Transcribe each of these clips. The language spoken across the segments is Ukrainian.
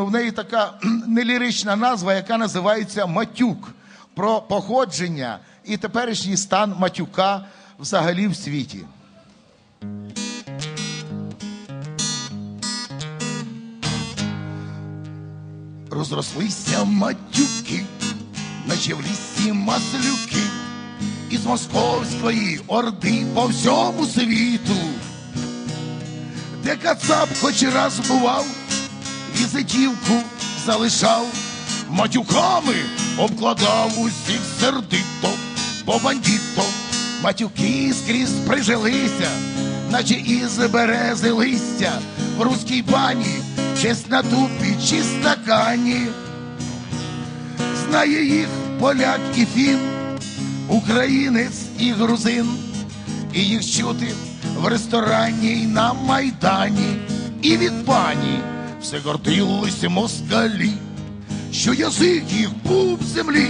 в неї така нелірична назва, яка називається Матюк про походження і теперішній стан матюка взагалі в світі. Розрослися матюки, наче в лісі маслюки, із московської орди по всьому світу, де кацап хоч раз бував, візитівку залишав, матюками обкладав усіх сердито, по бандіто, матюки скрізь прижилися, наче із берези листя. В руській бані, честь на дупі чи стакані. Знає їх поляк і фін, українець і грузин, і їх чути в ресторані й на майдані, і від пані все гордилися москалі, що язик їх був землі,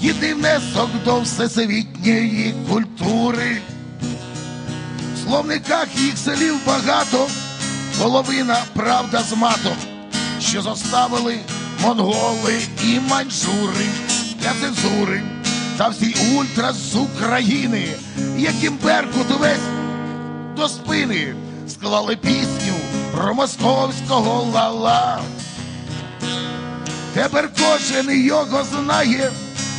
єдиний внесок до всесвітньої культури. В словниках їх слів багато, половина правда з матом, що заставили монголи і маньчжури для цензури та всі ультра з України, яким Беркут увесь до спини склали пісню про московського лала. Тепер кожен його знає,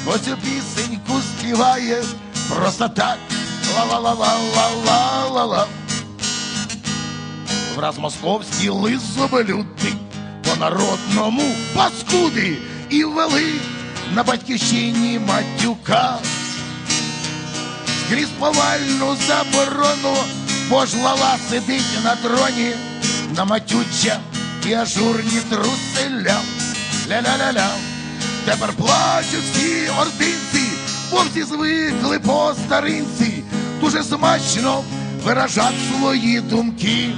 бо цю пісеньку співає просто так. Ла-ла-ла-ла-ла-ла-ла-ла. Враз московські лизоблюди по народному паскуди і ввели на батьківщині матюка. Скрізь повальну заборону, бо ж лала сидить на троні, на матюча і ажурні труселя. Ля-ля-ля-ля. Тепер плачуть всі ординці, бо всі звикли по старинці, дуже смачно виражать свої думки.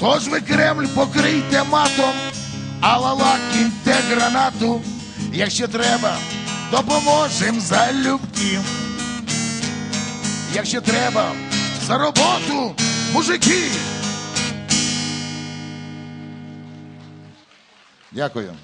Тож ви Кремль покрийте матом, а лала кіньте гранату, якщо треба, допоможем залюбки. Якщо треба, за роботу, мужики. Дякую.